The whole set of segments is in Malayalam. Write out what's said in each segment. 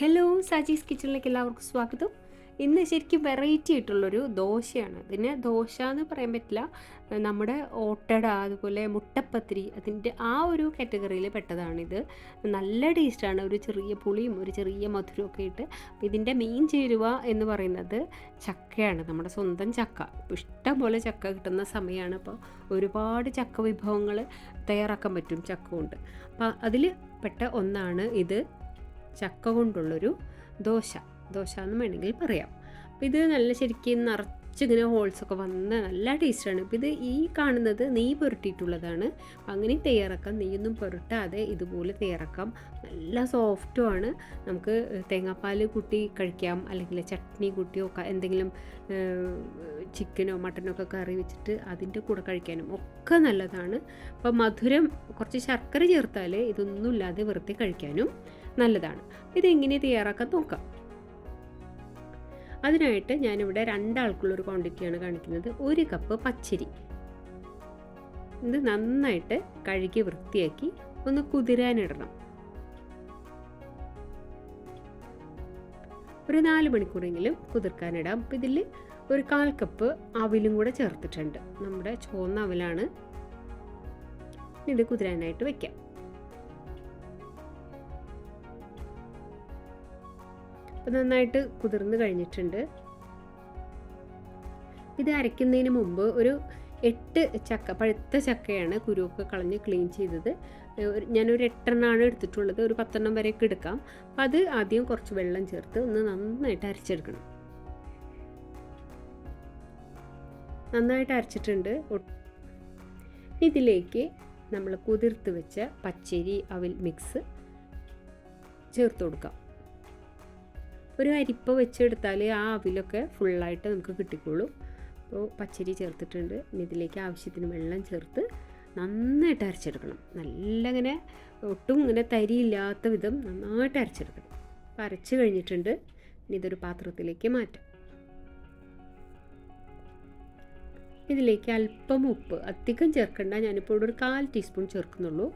ഹലോ സാജീസ് കിച്ചണിലേക്ക് എല്ലാവർക്കും സ്വാഗതം. ഇന്ന് ശരിക്കും വെറൈറ്റി ആയിട്ടുള്ളൊരു ദോശയാണ്. ഇതിന് ദോശ എന്ന് പറയാൻ പറ്റില്ല. നമ്മുടെ ഓട്ടട അതുപോലെ മുട്ടപ്പത്തിരി അതിന്റെ ആ ഒരു കാറ്റഗറിയിൽ പെട്ടതാണിത്. നല്ല ടേസ്റ്റാണ് ഒരു ചെറിയ പുളിയും ഒരു ചെറിയ മധുരമൊക്കെ ഇട്ട് അപ്പോൾ ഇതിന്റെ മെയിൻ ചേരുവ എന്ന് പറയുന്നത് ചക്കയാണ്. നമ്മുടെ സ്വന്തം ചക്ക. ഇഷ്ടം പോലെ ചക്ക കിട്ടുന്ന സമയമാണ് അപ്പോൾ ഒരുപാട് ചക്ക വിഭവങ്ങൾ തയ്യാറാക്കാൻ പറ്റും ചക്ക കൊണ്ട്. അപ്പോൾ അതിൽ പെട്ട ഒന്നാണ് ഇത്. ചക്ക കൊണ്ടുള്ളൊരു ദോശ. ദോശ വേണമെങ്കിൽ പറയാം. അപ്പോൾ ഇത് നല്ല ശരിക്കും നിറച്ചിങ്ങനെ ഹോൾസൊക്കെ വന്ന നല്ല ടേസ്റ്റാണ് അപ്പോൾ ഇത് ഈ കാണുന്നത് നെയ്യ് പുരട്ടിയിട്ടുള്ളതാണ്. അങ്ങനെ തയ്യാറാക്കാം. നെയ്യൊന്നും പുരട്ടാതെ ഇതുപോലെ തയ്യാറാക്കാം. നല്ല സോഫ്റ്റുമാണ് നമുക്ക് തേങ്ങാപ്പാൽ കൂട്ടി കഴിക്കാം. അല്ലെങ്കിൽ ചട്നി കൂട്ടിയോ എന്തെങ്കിലും ചിക്കനോ മട്ടനോ ഒക്കെ കറി വെച്ചിട്ട് അതിന്റെ കൂടെ കഴിക്കാനും ഒക്കെ നല്ലതാണ്. അപ്പോൾ മധുരം കുറച്ച് ശർക്കര ചേർത്താൽ ഇതൊന്നും ഇല്ലാതെ വെറുതെ കഴിക്കാനും നല്ലതാണ്. ഇതെങ്ങനെ തയ്യാറാക്കാൻ നോക്കാം. അതിനായിട്ട് ഞാനിവിടെ രണ്ടാൾക്കുള്ളൊരു ക്വാണ്ടിറ്റിയാണ് കാണിക്കുന്നത്. ഒരു കപ്പ് പച്ചരി. ഇത് നന്നായിട്ട് കഴുകി വൃത്തിയാക്കി ഒന്ന് കുതിരാനിടണം. ഒരു നാല് മണിക്കൂറെങ്കിലും കുതിർക്കാനിടാം. അപ്പം ഇതിൽ ഒരു കാൽ കപ്പ് അവിലും കൂടെ ചേർത്തിട്ടുണ്ട്. നമ്മുടെ ചുവന്ന അവിലാണ്. ഇത് കുതിരാനായിട്ട് വെക്കാം. നന്നായിട്ട് കുതിർന്ന് കഴിഞ്ഞിട്ടുണ്ട്. ഇത് അരയ്ക്കുന്നതിന് മുമ്പ് ഒരു എട്ട് ചക്ക പഴുത്ത ചക്കയാണ് കുരുവൊക്കെ കളഞ്ഞ് ക്ലീൻ ചെയ്തത്. ഞാനൊരു എട്ടെണ്ണമാണ് എടുത്തിട്ടുള്ളത് ഒരു പത്തെണ്ണം വരെയൊക്കെ എടുക്കാം. അപ്പം അത് ആദ്യം കുറച്ച് വെള്ളം ചേർത്ത് ഒന്ന് നന്നായിട്ട് അരച്ചെടുക്കണം. നന്നായിട്ട് അരച്ചിട്ടുണ്ട്. ഇതിലേക്ക് നമ്മൾ കുതിർത്ത് വെച്ച പച്ചരി അവിൽ മിക്സ് ചേർത്ത് കൊടുക്കാം. ഒരു അരിപ്പ വെച്ചെടുത്താൽ ആ അവിലൊക്കെ ഫുള്ളായിട്ട് നമുക്ക് കിട്ടിക്കോളും. അപ്പോൾ പച്ചരി ചേർത്തിട്ടുണ്ട്. ഇനി ഇതിലേക്ക് ആവശ്യത്തിന് വെള്ളം ചേർത്ത് നന്നായിട്ട് അരച്ചെടുക്കണം. നല്ല ഇങ്ങനെ ഒട്ടും ഇങ്ങനെ തരിയില്ലാത്ത വിധം നന്നായിട്ട് അരച്ചെടുക്കണം. അപ്പോൾ അരച്ച് കഴിഞ്ഞിട്ടുണ്ട്. ഇനി ഇതൊരു പാത്രത്തിലേക്ക് മാറ്റാം. ഇതിലേക്ക് അല്പം ഉപ്പ്. അധികം ചേർക്കണ്ട. ഞാനിപ്പോൾ ഇവിടെ ഒരു കാൽ ടീസ്പൂൺ ചേർക്കുന്നുള്ളൂ.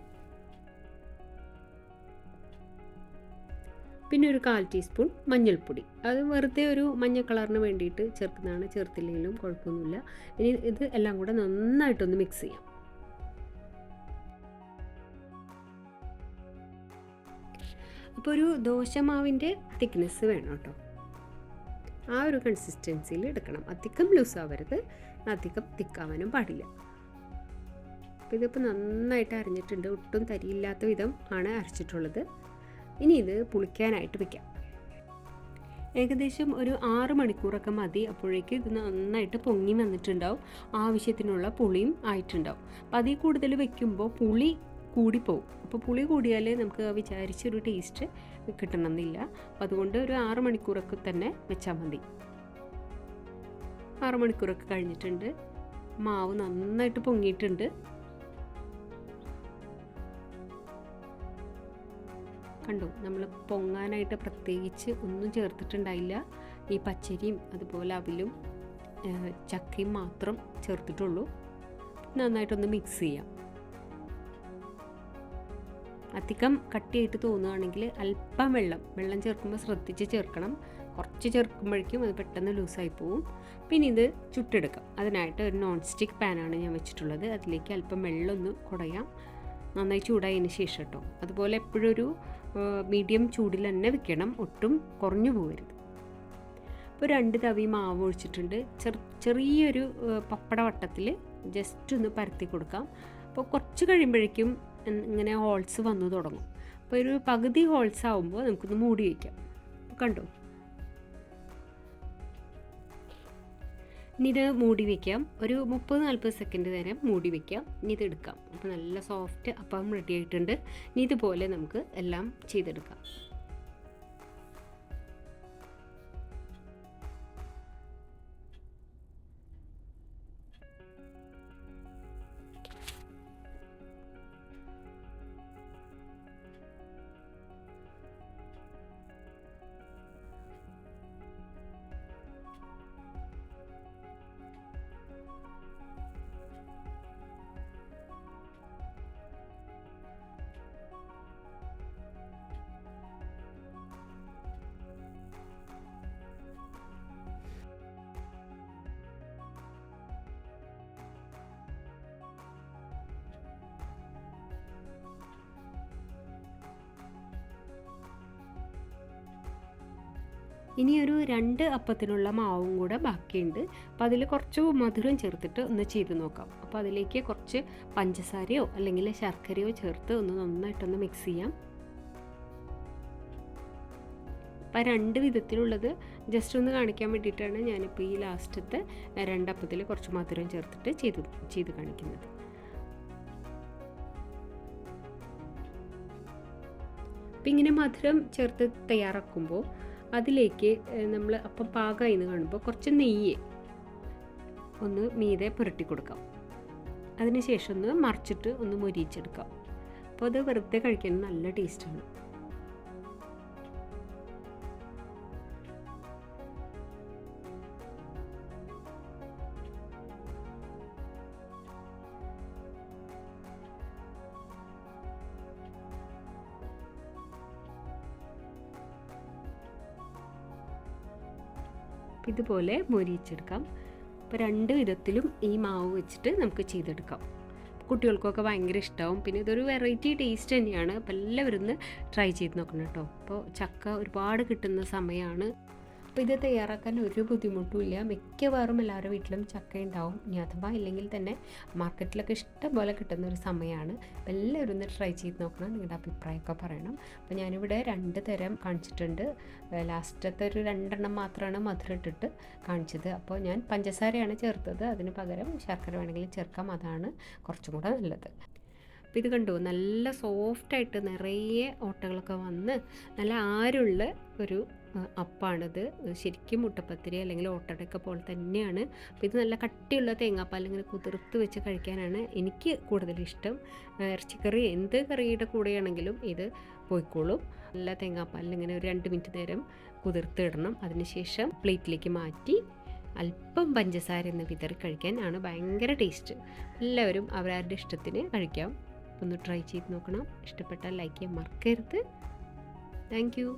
പിന്നെ ഒരു കാൽ ടീസ്പൂൺ മഞ്ഞൾപ്പൊടി. അത് വെറുതെ ഒരു മഞ്ഞ കളറിന് വേണ്ടിയിട്ട് ചേർക്കുന്നതാണ്. ചേർത്തില്ലെങ്കിലും കുഴപ്പമൊന്നുമില്ല. ഇനി ഇത് എല്ലാം കൂടെ നന്നായിട്ടൊന്ന് മിക്സ് ചെയ്യാം. അപ്പോൾ ഒരു ദോശമാവിന്റെ തിക്നെസ് വേണം കേട്ടോ. ആ ഒരു കൺസിസ്റ്റൻസിയിൽ എടുക്കണം. അധികം ലൂസ് ആവരുത്. അധികം തിക്കാവാനും പാടില്ല. അപ്പോൾ ഇതിപ്പോൾ നന്നായിട്ട് അരഞ്ഞിട്ടുണ്ട്. ഒട്ടും തരിയില്ലാത്ത വിധം ആണ് അരച്ചിട്ടുള്ളത്. ഇനി ഇത് പുളിക്കാനായിട്ട് വെക്കാം. ഏകദേശം ഒരു ആറ് മണിക്കൂറൊക്കെ മതി. അപ്പോഴേക്ക് ഇത് നന്നായിട്ട് പൊങ്ങി വന്നിട്ടുണ്ടാവും. ആവശ്യത്തിനുള്ള പുളിയും ആയിട്ടുണ്ടാവും. അപ്പം അതിൽ കൂടുതൽ വെക്കുമ്പോൾ പുളി കൂടിപ്പോവും. അപ്പോൾ പുളി കൂടിയാൽ നമുക്ക് വിചാരിച്ചൊരു ടേസ്റ്റ് കിട്ടണമെന്നില്ല. അപ്പം അതുകൊണ്ട് ഒരു ആറ് മണിക്കൂറൊക്കെ തന്നെ വെച്ചാൽ മതി. ആറ് മണിക്കൂറൊക്കെ കഴിഞ്ഞിട്ടുണ്ട്. മാവ് നന്നായിട്ട് പൊങ്ങിയിട്ടുണ്ട്. കണ്ടു. നമ്മൾ പൊങ്ങാനായിട്ട് പ്രത്യേകിച്ച് ഒന്നും ചേർത്തിട്ടുണ്ടായില്ല. ഈ പച്ചരിയും അതുപോലെ അവിലും ചക്കയും മാത്രം ചേർത്തിട്ടുള്ളൂ. നന്നായിട്ടൊന്ന് മിക്സ് ചെയ്യാം. അധികം കട്ടിയായിട്ട് തോന്നുകയാണെങ്കിൽ അല്പം വെള്ളം വെള്ളം ചേർക്കുമ്പോൾ ശ്രദ്ധിച്ച് ചേർക്കണം. കുറച്ച് ചേർക്കുമ്പോഴേക്കും അത് പെട്ടെന്ന് ലൂസായി പോവും. പിന്നെ ഇത് ചുട്ടെടുക്കാം. അതിനായിട്ട് ഒരു നോൺ സ്റ്റിക്ക് പാനാണ് ഞാൻ വെച്ചിട്ടുള്ളത്. അതിലേക്ക് അല്പം വെള്ളം ഒന്ന് കുടയാം. നന്നായി ചൂടായതിന് ശേഷം കേട്ടോ അതുപോലെ എപ്പോഴൊരു മീഡിയം ചൂടിൽ തന്നെ വെക്കണം. ഒട്ടും കുറഞ്ഞു പോകരുത്. ഇപ്പോൾ രണ്ട് തവി മാവ് ഒഴിച്ചിട്ടുണ്ട്. ചെറു ചെറിയൊരു പപ്പട വട്ടത്തിൽ ജസ്റ്റ് ഒന്ന് പരത്തി കൊടുക്കാം. അപ്പോൾ കുറച്ച് കഴിയുമ്പോഴേക്കും ഇങ്ങനെ ഹോൾസ് വന്നു തുടങ്ങും. അപ്പോൾ ഒരു പകുതി ഹോൾസ് ആവുമ്പോൾ നമുക്കൊന്ന് മൂടി വയ്ക്കാം. കണ്ടോ? ഇനി ഇത് മൂടി വെക്കാം. ഒരു മുപ്പത് നാൽപ്പത് സെക്കൻഡ് നേരം മൂടി വെക്കാം. ഇനി ഇത് എടുക്കാം. അപ്പോൾ നല്ല സോഫ്റ്റ് അപ്പം റെഡി ആയിട്ടുണ്ട്. ഇനി ഇതുപോലെ നമുക്ക് എല്ലാം ചെയ്തെടുക്കാം. ഇനി ഒരു രണ്ട് അപ്പത്തിനുള്ള മാവും കൂടെ ബാക്കിയുണ്ട്. അപ്പോൾ അതിൽ കുറച്ച് മധുരം ചേർത്തിട്ട് ഒന്ന് ചെയ്ത് നോക്കാം. അപ്പോൾ അതിലേക്ക് കുറച്ച് പഞ്ചസാരയോ അല്ലെങ്കിൽ ശർക്കരയോ ചേർത്ത് ഒന്ന് നന്നായിട്ടൊന്ന് മിക്സ് ചെയ്യാം. അപ്പോൾ രണ്ട് വിധത്തിലുള്ളത് ജസ്റ്റ് ഒന്ന് കാണിക്കാൻ വേണ്ടിയിട്ടാണ് ഞാനിപ്പോൾ ഈ ലാസ്റ്റത്തെ രണ്ടപ്പത്തിൽ കുറച്ച് മധുരം ചേർത്തിട്ട് ചെയ്ത് ചെയ്ത് കാണിക്കുന്നത്. അപ്പം ഇങ്ങനെ മധുരം ചേർത്ത് തയ്യാറാക്കുമ്പോൾ അതിലേക്ക് നമ്മൾ അപ്പം പാകമായി എന്ന് കാണുമ്പോൾ കുറച്ച് നെയ്യ് ഒന്ന് മീതെ പുരട്ടി കൊടുക്കാം. അതിനുശേഷം ഒന്ന് മറിച്ചിട്ട് ഒന്ന് മൊരിയിച്ചെടുക്കാം. അപ്പോൾ അത് വെറുതെ കഴിക്കാൻ നല്ല ടേസ്റ്റാണ്. ഇതുപോലെ മൊരിയിച്ചെടുക്കാം. അപ്പോൾ രണ്ട് വിധത്തിലും ഈ മാവ് വെച്ചിട്ട് നമുക്ക് ചെയ്തെടുക്കാം. കുട്ടികൾക്കൊക്കെ ഭയങ്കര ഇഷ്ടമാവും പിന്നെ ഇതൊരു വെറൈറ്റി ടേസ്റ്റ് തന്നെയാണ്. അപ്പോൾ എല്ലാവരും ഒന്ന് ട്രൈ ചെയ്ത് നോക്കണം കേട്ടോ. അപ്പോൾ ചക്ക ഒരുപാട് കിട്ടുന്ന സമയമാണ് അപ്പോൾ ഇത് തയ്യാറാക്കാൻ ഒരു ബുദ്ധിമുട്ടുമില്ല. മിക്കവാറും എല്ലാവരുടെ വീട്ടിലും ചക്ക ഉണ്ടാവും ഇനി അഥവാ ഇല്ലെങ്കിൽ തന്നെ മാർക്കറ്റിലൊക്കെ ഇഷ്ടംപോലെ കിട്ടുന്ന ഒരു സമയമാണ്. അപ്പോൾ എല്ലാവരും ഒന്ന് ട്രൈ ചെയ്ത് നോക്കണം നിങ്ങളുടെ അഭിപ്രായമൊക്കെ പറയണം. അപ്പോൾ ഞാനിവിടെ രണ്ട് തരം കാണിച്ചിട്ടുണ്ട്. ലാസ്റ്റത്തെ ഒരു രണ്ടെണ്ണം മാത്രമാണ് മധുരം ഇട്ടിട്ട് കാണിച്ചത്. അപ്പോൾ ഞാൻ പഞ്ചസാരയാണ് ചേർത്തത്. അതിന് പകരം ശർക്കര വേണമെങ്കിൽ ചേർക്കാം. അതാണ് കുറച്ചും കൂടെ നല്ലത്. അപ്പോൾ ഇത് കണ്ടു? നല്ല സോഫ്റ്റായിട്ട് നിറയെ ഓട്ടകളൊക്കെ വന്ന് നല്ല ആരുള്ള ഒരു അപ്പാണിത്. ശരിക്കും മുട്ടപ്പത്തിരി അല്ലെങ്കിൽ ഓട്ടടക്ക പോലെ തന്നെയാണ്. അപ്പോൾ ഇത് നല്ല കട്ടിയുള്ള തേങ്ങാപ്പാൽ ഇങ്ങനെ കുതിർത്ത് വെച്ച് കഴിക്കാനാണ് എനിക്ക് കൂടുതലിഷ്ടം ഇറച്ചിക്കറി എന്ത് കറിയുടെ കൂടെയാണെങ്കിലും ഇത് പോയിക്കോളും. നല്ല തേങ്ങാപ്പാലിൽ ഇങ്ങനെ ഒരു രണ്ട് മിനിറ്റ് നേരം കുതിർത്തിടണം അതിനുശേഷം പ്ലേറ്റിലേക്ക് മാറ്റി അല്പം പഞ്ചസാര എന്ന് വിതറി കഴിക്കാൻ ആണ് ഭയങ്കര ടേസ്റ്റ്. എല്ലാവരും അവരവരുടെ ഇഷ്ടത്തിന് കഴിക്കാം. ഒന്ന് ട്രൈ ചെയ്ത് നോക്കണം. ഇഷ്ടപ്പെട്ടാൽ ലൈക്ക് ചെയ്യാൻ മറക്കരുത്. താങ്ക്